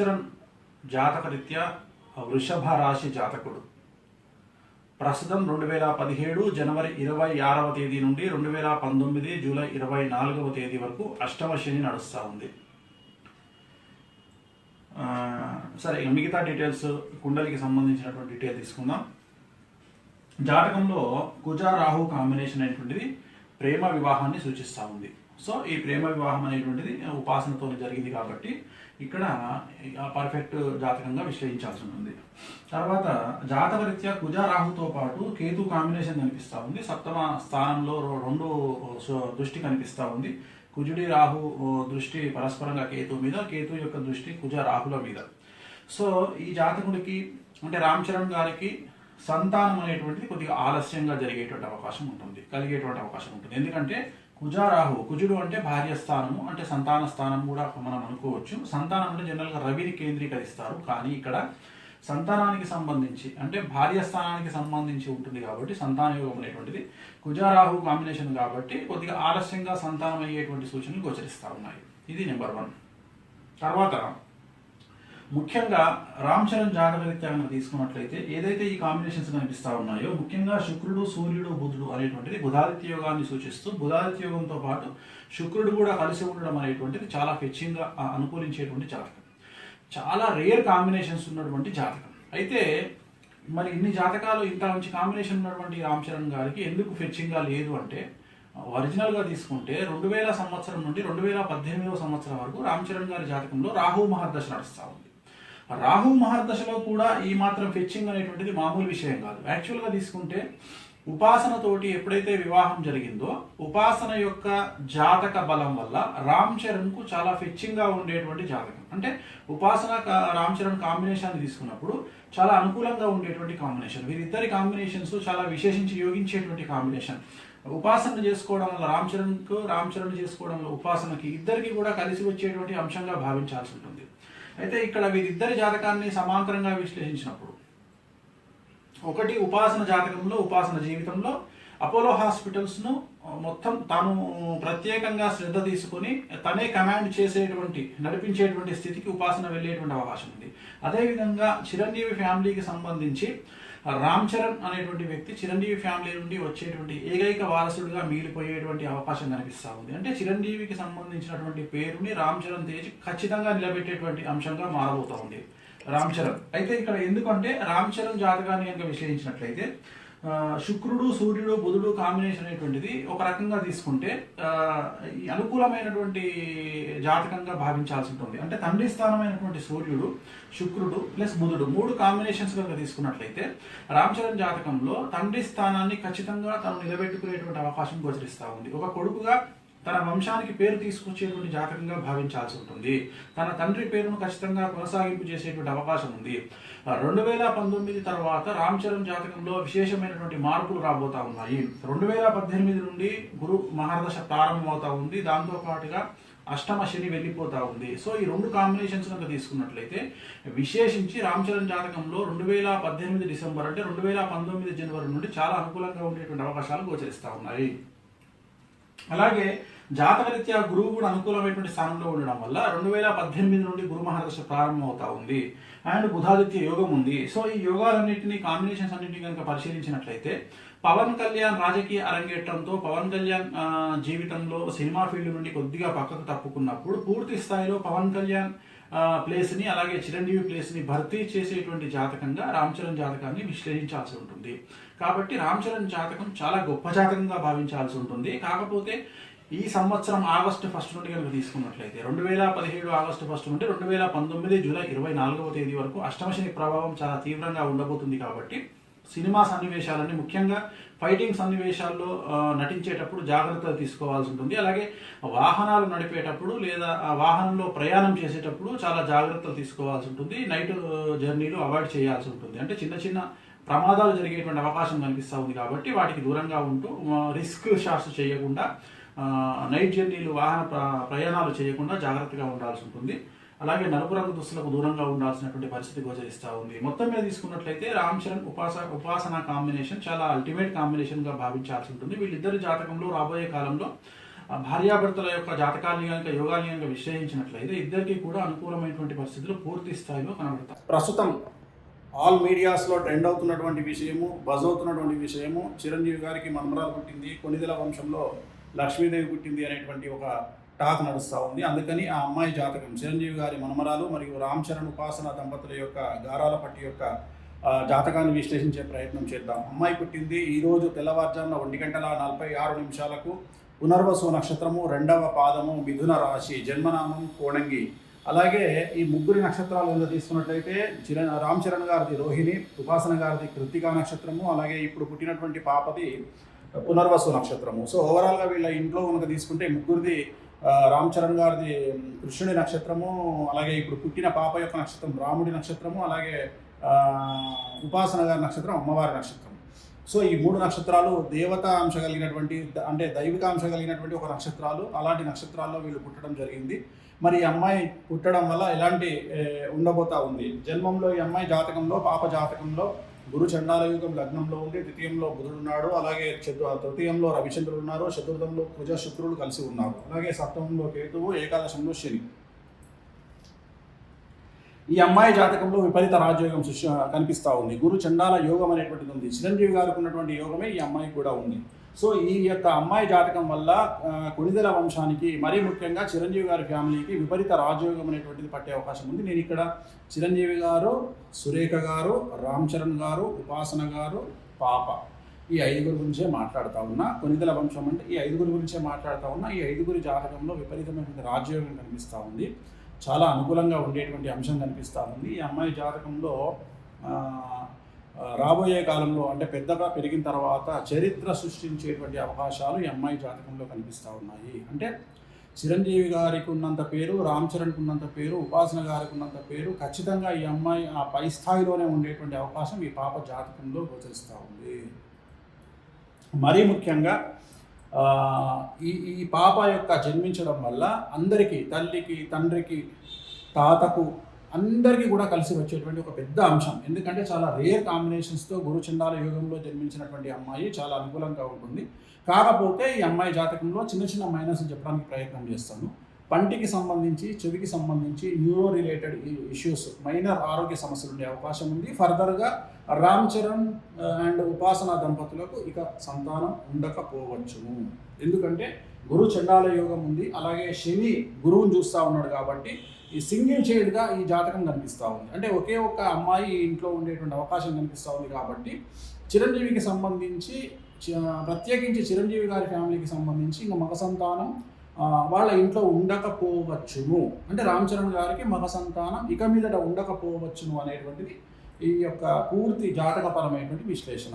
చరణ్ జాతక రీత్యా వృషభ రాశి జాతకుడు. ప్రస్తుతం రెండు వేల పదిహేడు జనవరి ఇరవై ఆరవ తేదీ నుండి రెండు వేల పంతొమ్మిది జూలై ఇరవై నాలుగవ తేదీ వరకు అష్టమ శని నడుస్తూ ఉంది. ఆ, సరే మిగతా డీటెయిల్స్ కుండలికి సంబంధించినటువంటి డీటెయిల్ తీసుకుందాం. జాతకంలో కుజ రాహు కాంబినేషన్ అనేటువంటిది ప్రేమ వివాహాన్ని సూచిస్తూ ఉంది. సో ఈ ప్రేమ వివాహం అనేటువంటిది ఉపాసనతో జరిగింది కాబట్టి ఇక్కడ పర్ఫెక్ట్ జాతకంగా విశ్లేషించాల్సి ఉంటుంది. తర్వాత జాతకరీత్యా కుజ రాహుతో పాటు కేతు కాంబినేషన్ కనిపిస్తూ ఉంది. సప్తమ స్థానంలో రో- రెండు సో- దృష్టి కనిపిస్తూ ఉంది. కుజుడి రాహు ఓ, దృష్టి పరస్పరంగా కేతు మీద కేతు యొక్క దృష్టి కుజ రాహుల మీద. సో ఈ జాతకుడికి అంటే రామ్ చరణ్ గారికి సంతానం అనేటువంటిది కొద్దిగా ఆలస్యంగా జరిగేటువంటి అవకాశం ఉంటుంది కలిగేటువంటి అవకాశం ఉంటుంది. ఎందుకంటే కుజారాహు. కుజుడు అంటే భార్య స్థానము అంటే సంతాన స్థానం కూడా మనం అనుకోవచ్చు. సంతానం అంటే జనరల్గా రవిని కేంద్రీకరిస్తారు. కానీ ఇక్కడ సంతానానికి సంబంధించి అంటే భార్య స్థానానికి సంబంధించి ఉంటుంది కాబట్టి సంతాన యోగం అనేటువంటిది. కుజారాహు కాంబినేషన్ కాబట్టి కొద్దిగా ఆలస్యంగా సంతానం అయ్యేటువంటి సూచనలు గోచరిస్తూ ఉన్నాయి ఇది నెంబర్ వన్. తర్వాత ముఖ్యంగా రామ్ చరణ్ జాతక కనుక తీసుకున్నట్లయితే ఏదైతే ఈ కాంబినేషన్స్ కనిపిస్తా ఉన్నాయో ముఖ్యంగా శుక్రుడు సూర్యుడు బుధుడు అనేటువంటిది బుధాదిత్య యోగాన్ని సూచిస్తూ బుధాదిత్య యోగంతో పాటు శుక్రుడు కూడా కలిసి ఉండడం అనేటువంటిది చాలా ఫెచ్చింగ్గా అనుకూలించేటువంటి జాతకం. చాలా రేర్ కాంబినేషన్స్ ఉన్నటువంటి జాతకం. అయితే మరి ఇన్ని జాతకాలు ఇంత మంచి కాంబినేషన్ ఉన్నటువంటి రామ్ చరణ్ గారికి ఎందుకు ఫెచ్చింగ్గా లేదు అంటే ఒరిజినల్గా తీసుకుంటే రెండు వేల సంవత్సరం నుండి రెండు వేల పద్దెనిమిదవ సంవత్సరం వరకు రామ్ చరణ్ గారి జాతకంలో రాహు మహర్దశ నడుస్తూ ఉంది. రాహు మహర్దశలో కూడా ఈ మాత్రం ఫెచ్చింగ్ అనేటువంటిది మామూలు విషయం కాదు. యాక్చువల్గా తీసుకుంటే ఉపాసనతోటి ఎప్పుడైతే వివాహం జరిగిందో ఉపాసన యొక్క జాతక బలం వల్ల రామ్ చరణ్కు చాలా ఫెచ్చింగ్గా ఉండేటువంటి జాతకం. అంటే ఉపాసన రామ్ చరణ్ కాంబినేషన్ తీసుకున్నప్పుడు చాలా అనుకూలంగా ఉండేటువంటి కాంబినేషన్. వీరిద్దరి కాంబినేషన్స్ చాలా విశేషించి యోగించేటువంటి కాంబినేషన్. ఉపాసన చేసుకోవడం వల్ల రామ్ చరణ్కు రామ్ చరణ్ చేసుకోవడం వల్ల ఉపాసనకి ఇద్దరికి కూడా కలిసి వచ్చేటువంటి అంశంగా భావించాల్సి ఉంటుంది. అయితే ఇక్కడ వీరిద్దరి జాతకాన్ని సమాంతరంగా విశ్లేషించినప్పుడు ఒకటి ఉపాసన జాతకంలో ఉపాసన జీవితంలో అపోలో హాస్పిటల్స్ను మొత్తం తాను ప్రత్యేకంగా శ్రద్ధ తీసుకొని తనే కమాండ్ చేసేటువంటి నడిపించేటువంటి స్థితికి ఉపాసన వెళ్ళేటువంటి అవకాశం ఉంది. అదేవిధంగా చిరంజీవి ఫ్యామిలీకి సంబంధించి రామ్ చరణ్ అనేటువంటి వ్యక్తి చిరంజీవి ఫ్యామిలీ నుండి వచ్చేటువంటి ఏకైక వారసుడిగా మిగిలిపోయేటువంటి అవకాశం కనిపిస్తూ ఉంది. అంటే చిరంజీవికి సంబంధించినటువంటి పేరుని రామ్ చరణ్ తేజ్ ఖచ్చితంగా నిలబెట్టేటువంటి అంశంగా మారబోతూ ఉంది. రామ్ చరణ్. అయితే ఇక్కడ ఎందుకంటే రామ్ చరణ్ జాతకాన్ని కనుక విశ్లేషించినట్లయితే శుక్రుడు సూర్యుడు బుధుడు కాంబినేషన్ అనేటువంటిది ఒక రకంగా తీసుకుంటే అనుకూలమైనటువంటి జాతకంగా భావించాల్సి ఉంటుంది. అంటే తండ్రి స్థానమైనటువంటి సూర్యుడు శుక్రుడు ప్లస్ బుధుడు మూడు కాంబినేషన్స్ కనుక తీసుకున్నట్లయితే రామ్ చరణ్ జాతకంలో తండ్రి స్థానాన్ని ఖచ్చితంగా తను నిలబెట్టుకునేటువంటి అవకాశం గోచరిస్తూ ఉంది. ఒక కొడుకుగా తన వంశానికి పేరు తీసుకొచ్చేటువంటి జాతకంగా భావించాల్సి ఉంటుంది. తన తండ్రి పేరును ఖచ్చితంగా కొనసాగింపు చేసేటువంటి అవకాశం ఉంది. రెండు వేల పంతొమ్మిది తర్వాత రామ్ చరణ్ జాతకంలో విశేషమైనటువంటి మార్పులు రాబోతా ఉన్నాయి. రెండు వేల పద్దెనిమిది నుండి గురు మహర్దశ ప్రారంభమవుతా ఉంది. దాంతో పాటుగా అష్టమ శని వెళ్ళిపోతా ఉంది. సో ఈ రెండు కాంబినేషన్స్ కనుక తీసుకున్నట్లయితే విశేషించి రామ్ చరణ్ జాతకంలో రెండు వేల పద్దెనిమిది డిసెంబర్ అంటే రెండు వేల పంతొమ్మిది జనవరి నుండి చాలా అనుకూలంగా ఉండేటువంటి అవకాశాలు గోచరిస్తూ ఉన్నాయి. అలాగే జాతకరీత్యా గురువు కూడా అనుకూలమైనటువంటి స్థానంలో ఉండడం వల్ల రెండు వేల పద్దెనిమిది నుండి గురు మహాదశ ప్రారంభం అవుతా ఉంది. అండ్ బుధాదిత్య యోగం ఉంది. సో ఈ యోగాలన్నింటినీ కాంబినేషన్స్ అన్నింటినీ కనుక పరిశీలించినట్లయితే పవన్ కళ్యాణ్ రాజకీయ అరంగేట్రంతో పవన్ కళ్యాణ్ జీవితంలో సినిమా ఫీల్డ్ నుండి కొద్దిగా పక్కకు తప్పుకున్నప్పుడు పూర్తి స్థాయిలో పవన్ కళ్యాణ్ ప్లేస్ని అలాగే చిరంజీవి ప్లేస్ని భర్తీ చేసేటువంటి జాతకంగా రామ్ చరణ్ జాతకాన్ని విశ్లేషించాల్సి ఉంటుంది. కాబట్టి రామ్ చరణ్ జాతకం చాలా గొప్ప జాతకంగా భావించాల్సి ఉంటుంది. కాకపోతే ఈ సంవత్సరం ఆగస్టు ఫస్ట్ నుండి కనుక తీసుకున్నట్లయితే రెండు వేల పదిహేడు ఆగస్టు ఫస్ట్ నుండి రెండు వేల పంతొమ్మిది జూలై ఇరవై నాలుగవ తేదీ వరకు అష్టమశని ప్రభావం చాలా తీవ్రంగా ఉండబోతుంది కాబట్టి సినిమా సన్నివేశాలని ముఖ్యంగా ఫైటింగ్ సన్నివేశాల్లో నటించేటప్పుడు జాగ్రత్తలు తీసుకోవాల్సి ఉంటుంది. అలాగే వాహనాలు నడిపేటప్పుడు లేదా ఆ వాహనంలో ప్రయాణం చేసేటప్పుడు చాలా జాగ్రత్తలు తీసుకోవాల్సి ఉంటుంది. నైట్ జర్నీలు అవాయిడ్ చేయాల్సి ఉంటుంది. అంటే చిన్న చిన్న ప్రమాదాలు జరిగేటువంటి అవకాశం కనిపిస్తూ ఉంది కాబట్టి వాటికి దూరంగా ఉంటూ రిస్క్ షాట్స్ చేయకుండా నైట్ జర్నీలు వాహన ప్ర- ప్రయాణాలు చేయకుండా జాగ్రత్తగా ఉండాల్సి ఉంటుంది. అలాగే నలుపు రంగు దుస్తులకు దూరంగా ఉండాల్సినటువంటి పరిస్థితి గోచరిస్తూ ఉంది. మొత్తం మీద తీసుకున్నట్లయితే రామ్ చరణ్ ఉపాస ఉపాసన కాంబినేషన్ చాలా అల్టిమేట్ కాంబినేషన్గా భావించాల్సి ఉంటుంది. వీళ్ళిద్దరి జాతకంలో రాబోయే కాలంలో భార్యాభర్తల యొక్క జాతకాన్ని కనుక యోగాన్ని కనుక విశ్లేషించినట్లయితే ఇద్దరికి కూడా అనుకూలమైనటువంటి పరిస్థితులు పూర్తి స్థాయిలో కనబడతాయి. ప్రస్తుతం ఆల్ మీడియాస్లో ట్రెండ్ అవుతున్నటువంటి విషయము బజ్ అవుతున్నటువంటి విషయము చిరంజీవి గారికి మనమరాలు పుట్టింది. కొనిదెల వంశంలో లక్ష్మీదేవి పుట్టింది అనేటువంటి ఒక టాక్ నడుస్తూ ఉంది. అందుకని ఆ అమ్మాయి జాతకం చిరంజీవి గారి మనమరాలు మరియు రామ్ చరణ్ ఉపాసన దంపతుల యొక్క గారాల పట్టి యొక్క జాతకాన్ని విశ్లేషించే ప్రయత్నం చేద్దాం. అమ్మాయి పుట్టింది ఈరోజు తెల్లవారుజామున ఒంటి గంటల నలభై ఆరు నిమిషాలకు పునర్వసు నక్షత్రము రెండవ పాదము మిథున రాశి జన్మనామం కోణంగి అలాగే ఈ ముగ్గురి నక్షత్రాలు కనుక తీసుకున్నట్లయితే చిర రామ్ చరణ్ గారిది రోహిణి ఉపాసన గారిది కృతికా నక్షత్రము అలాగే ఇప్పుడు పుట్టినటువంటి పాపది పునర్వసు నక్షత్రము. సో ఓవరాల్గా వీళ్ళ ఇంట్లో కనుక తీసుకుంటే ముగ్గురిది రామ్ చరణ్ గారిది కృష్ణుడి నక్షత్రము అలాగే ఇప్పుడు పుట్టిన పాప యొక్క నక్షత్రం రాముడి నక్షత్రము అలాగే ఉపాసన గారి నక్షత్రం అమ్మవారి నక్షత్రం. సో ఈ మూడు నక్షత్రాలు దేవతా అంశ కలిగినటువంటి అంటే దైవిక అంశ కలిగినటువంటి ఒక నక్షత్రాలు. అలాంటి నక్షత్రాల్లో వీళ్ళు పుట్టడం జరిగింది. మరి ఈ అమ్మాయి పుట్టడం వల్ల ఎలాంటి ఉండబోతా ఉంది? జన్మంలో ఈ అమ్మాయి జాతకంలో పాప జాతకంలో గురు చండాల యుగం లగ్నంలో ఉండి ద్వితీయంలో బుధుడు ఉన్నాడు. అలాగే చతు తృతీయంలో రవిచంద్రుడు ఉన్నారు. చతుర్థంలో కుజ శుక్రుడు కలిసి ఉన్నారు. అలాగే సప్తమంలో కేతువు ఏకాదశంలో శని. ఈ అమ్మాయి జాతకంలో విపరీత రాజయోగం సృష్టి కనిపిస్తూ ఉంది. గురు చండాల యోగం అనేటువంటిది ఉంది. చిరంజీవి గారికి ఉన్నటువంటి యోగమే ఈ అమ్మాయికి కూడా ఉంది. సో ఈ యొక్క అమ్మాయి జాతకం వల్ల ఆ, కొణిదెల వంశానికి మరీ ముఖ్యంగా చిరంజీవి గారి ఫ్యామిలీకి విపరీత రాజయోగం అనేటువంటిది పట్టే అవకాశం ఉంది. నేను ఇక్కడ చిరంజీవి గారు సురేఖ గారు రామ్ చరణ్ గారు ఉపాసన గారు పాప ఈ ఐదుగురు గురించే మాట్లాడుతూ ఉన్నా. కొనిదల వంశం అంటే ఈ ఐదుగురు గురించే మాట్లాడుతూ ఉన్నా. ఈ ఐదుగురి జాతకంలో విపరీతమైనటువంటి రాజయోగం కనిపిస్తూ ఉంది. చాలా అనుకూలంగా ఉండేటువంటి అంశం కనిపిస్తూ ఉంది. ఈ అమ్మాయి జాతకంలో రాబోయే కాలంలో అంటే పెద్దగా పెరిగిన తర్వాత చరిత్ర సృష్టించేటువంటి అవకాశాలు ఈ అమ్మాయి జాతకంలో కనిపిస్తూ ఉన్నాయి. అంటే చిరంజీవి గారికి ఉన్నంత పేరు రామ్ చరణ్కి ఉన్నంత పేరు ఉపాసన గారికి ఉన్నంత పేరు ఖచ్చితంగా ఈ అమ్మాయి ఆ పై స్థాయిలోనే ఉండేటువంటి అవకాశం ఈ పాప జాతకంలో గోచరిస్తూ ఉంది. మరీ ముఖ్యంగా ఈ ఈ పాప యొక్క జన్మించడం వల్ల అందరికీ తల్లికి తండ్రికి తాతకు అందరికీ కూడా కలిసి వచ్చేటువంటి ఒక పెద్ద అంశం. ఎందుకంటే చాలా రేర్ కాంబినేషన్స్తో గురు చండాల యోగంలో జన్మించినటువంటి అమ్మాయి చాలా అనుకూలంగా ఉంటుంది. కాకపోతే ఈ అమ్మాయి జాతకంలో చిన్న చిన్న మైనస్ చెప్పడానికి ప్రయత్నం చేస్తాను. పంటికి సంబంధించి చెవికి సంబంధించి న్యూరో రిలేటెడ్ ఇష్యూస్ మైనర్ ఆరోగ్య సమస్యలు ఉండే అవకాశం ఉంది. ఫర్దర్గా రామ్ చరణ్ uh, అండ్ ఉపాసన దంపతులకు ఇక సంతానం ఉండకపోవచ్చు ఎందుకంటే గురు చండాల యోగం ఉంది. అలాగే శని గురువుని చూస్తూ ఉన్నాడు కాబట్టి ఈ సింగిల్ చైల్డ్గా ఈ జాతకం కనిపిస్తూ ఉంది. అంటే ఒకే ఒక్క అమ్మాయి ఇంట్లో ఉండేటువంటి అవకాశం కనిపిస్తూ ఉంది కాబట్టి చిరంజీవికి సంబంధించి ప్రత్యేకించి చిరంజీవి గారి ఫ్యామిలీకి సంబంధించి ఇంకా మగ సంతానం వాళ్ళ ఇంట్లో ఉండకపోవచ్చును. అంటే రామ్ చరణ్ గారికి మగ సంతానం ఇక మీదట ఉండకపోవచ్చును అనేటువంటిది ఈ యొక్క పూర్తి జాతకపరమైనటువంటి విశ్లేషణ.